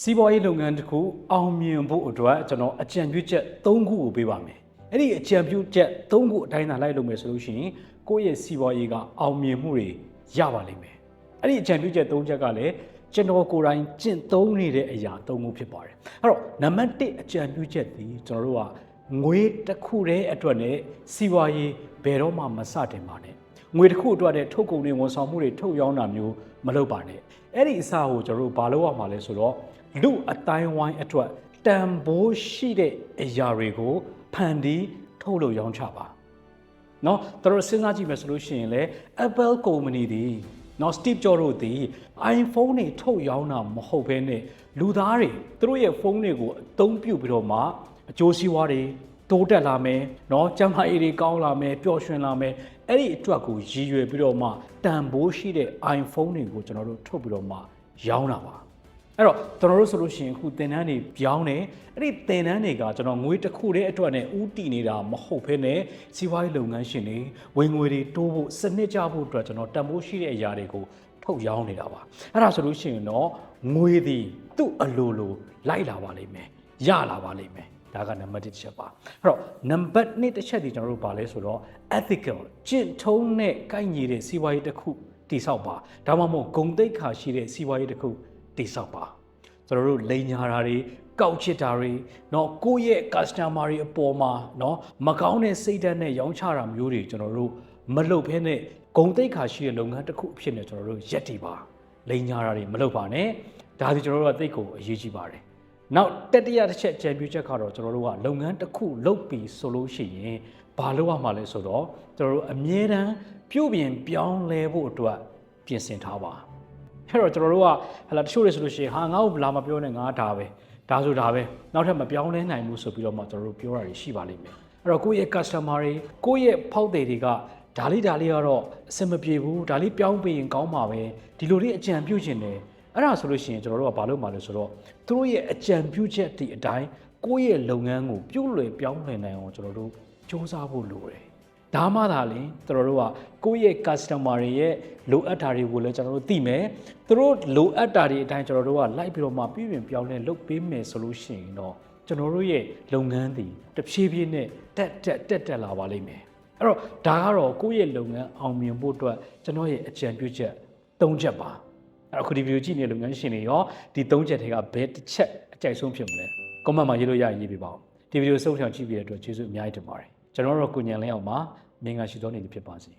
စီးပွားရေးလုပ်ငန်းတစ်ခုအောင်မြင်ဖို့အတွက်ကျွန်တော်အကြံပြုချက်၃ခုကိုပေးပါမယ်။အဲ့ဒီအကြံပြုချက်၃ခုအတိုင်းသာလိုက်လုပ်မယ်ဆိုလို့ရှိရင်ကိုယ့်ရဲ့စီးပွားရေးကအောင်မြင်မှုတွေရပါလိမ့်မယ်။အဲ့ဒီအကြံပြုချက်၃ချက်ကလည်းကျွန်တော်ကိုယ်တိုင်ကျင့်သုံးနေတဲ့အရာ၃ခုဖြစ်ပါတယ်။အဲ့တော့နံပါတ်၁အကြံပြုချက်ဒီကျွန်တော်တို့ကငွေတစ်ခုတည်းအတွက်နဲ့စီးပွားရေးဘယ်တော့မှမစတင်ပါနဲ့။ ငွေတစ်ခုအတွက်တဲ့ထုတ်ကုန်တွေဝန်ဆောင်မှုတွေထုတ်ရောင်းတာမျိုးမလုပ်ပါနဲ့။အဲ့ဒီအစားကိုကျွန်တော်တို့ဘာလုပ်ရမှာလဲဆိုတော့ လူအတိုင်းဝိုင်းအတွက်တန်ဖိုးရှိတဲ့အရာတွေကိုဖန်တီးထုတ်လုပ်ရောင်းချပါเนาะတို့စဉ်းစားကြည့်မယ်ဆိုလို့ရှိရင်လေ Apple ကုမ္ပဏီဒီเนาะ Steve Jobs တို့ဒီ iPhone တွေထုတ်ရောင်းတာမဟုတ်ဘဲနဲ့လူသားတွေသူတို့ရဲ့ဖုန်းတွေကိုအသုံးပြုပြီးတော့မှအကျိုးစီးပွားတွေ တိုးတက်လာမယ်เนาะကျန်းမာရေးတွေကောင်းလာမယ်ပျော်ရွှင်လာမယ်အဲ့ဒီအတွက်ကိုရည်ရွယ်ပြီးတော့မှတန်ဖိုးရှိတဲ့ iPhone တွေကိုကျွန်တော်တို့ထုတ်ပြီးတော့မှရောင်းတာပါ အဲ့တော့ကျွန်တော်တို့ဆိုလို့ရှိရင်အခုသင်တန်းတွေပြောင်းတယ်အဲ့ဒီသင်တန်းတွေကကျွန်တော်ငွေတစ်ခုတည်းအတွက်နဲ့ဥတီနေတာမဟုတ်ဘဲနဲ့စီးပွားရေးလုပ်ငန်းရှင်တွေဝင်ငွေတွေတိုးဖို့စနစ်ကြဖို့အတွက်ကျွန်တော်တန်ဖိုးရှိတဲ့အရာတွေကိုထုတ်ရောင်းနေတာပါအဲ့ဒါဆိုလို့ရှိရင်တော့ငွေသည်သူ့အလိုလိုလိုက်လာပါလိမ့်မယ်ရလာပါလိမ့်မယ် ဒါကနံပါတ်1တစ်ချက်ပါအဲ့တော့နံပါတ်2တစ်ချက်ဒီကျွန်တော်တို့ဗာလဲဆိုတော့ ethical ကျင့်ထုံးနဲ့ကိုက်ညီတဲ့စီးပွားရေးတစ်ခုတိဆောက်ပါဒါမှမဟုတ်ဂုံတိတ်ခါရှိတဲ့စီးပွားရေးတစ်ခုတိဆောက်ပါ ကျွန်တော်တို့လိန်ညာတာတွေကောက်ချစ်တာတွေเนาะကိုယ့်ရဲ့ customer တွေအပေါ်မှာเนาะမကောင်းတဲ့စိတ်ဓာတ်နဲ့ရောင်းချတာမျိုးတွေကျွန်တော်တို့မလုပ်ဘဲနဲ့ဂုံတိတ်ခါရှိတဲ့လုပ်ငန်းတစ်ခုအဖြစ်နဲ့ကျွန်တော်တို့ရက်တည်ပါလိန်ညာတာတွေမလုပ်ပါနဲ့ဒါဒီကျွန်တော်တို့ကတိတ်ကိုအရေးကြီးပါတယ် နောက်တတိယတစ်ချက်ချန်ပီယံချက်ကတော့ကျွန်တော်တို့ကလုပ်ငန်းတစ်ခုလုပ်ပြီးဆိုလို့ရှိရင်ဘာလုပ်ရမှာလဲဆိုတော့ကျွန်တော်တို့အမြဲတမ်းပြုပြင်ပြောင်းလဲဖို့အတွက်ပြင်ဆင်ထားပါအဲ့တော့ကျွန်တော်တို့ကဟလာတချို့တွေဆိုလို့ရှိရင်ဟာငါ့ကိုလာမပြောနဲ့ငါဒါပဲဒါဆိုဒါပဲနောက်ထပ်မပြောင်းလဲနိုင်ဘူးဆိုပြီးတော့မှကျွန်တော်တို့ပြောတာတွေရှိပါလိမ့်မယ်အဲ့တော့ကိုယ့်ရဲ့ customer တွေကိုယ့်ရဲ့ဖောက်သည်တွေကဒါလေးဒါလေးကတော့အဆင်မပြေဘူးဒါလေးပြောင်းပေးရင်ကောင်းပါပဲဒီလိုလေးအကြံပြုချင်တယ် အဲ့ဒါဆိုလို့ရှိရင်ကျွန်တော်တို့ကဘာလုပ်မှာလဲဆိုတော့သူတို့ရဲ့အကြံပြုချက်ဒီအတိုင်းကိုယ့်ရဲ့လုပ်ငန်းကိုပြုတ်လွယ်ပြောင်းလဲနိုင်အောင်ကျွန်တော်တို့စူးစမ်းဖို့လိုတယ်ဒါမှသာလင်ကျွန်တော်တို့ကကိုယ့်ရဲ့ customer တွေရဲ့လိုအပ်တာတွေကိုလည်းကျွန်တော်တို့သိမယ်သူတို့လိုအပ်တာတွေအတိုင်းကျွန်တော်တို့ကလိုက်ပြီးတော့မှပြည်ပြင်ပြောင်းလဲလုပ်ပေးမယ်ဆိုလို့ရှိရင်တော့ကျွန်တော်တို့ရဲ့လုပ်ငန်းတွေတဖြည်းဖြည်းနဲ့တက်တက်တက်တက်လာပါလိမ့်မယ်အဲ့တော့ဒါကတော့ကိုယ့်ရဲ့လုပ်ငန်းအောင်မြင်ဖို့အတွက်ကျွန်တော်ရဲ့အကြံပြုချက်၃ချက်ပါ အဲ့တော့အခုဒီဗီဒီယိုကြည့်နေတဲ့လုပ်ငန်းရှင်တွေရောဒီ၃ချက်တွေကဘယ်တစ်ချက်အကြိုက်ဆုံးဖြစ်မလဲ comment မှာရေးလို့ရရင်ရေးပြပါဦးဒီဗီဒီယိုဆုံးဖြတ်ကြည့်ပြီးတဲ့အတွက်ကျေးဇူးအများကြီးတင်ပါတယ်ကျွန်တော်တို့ကိုညံလင်းအောင်ပါမင်္ဂလာရှိသောနေ့လေးဖြစ်ပါစေ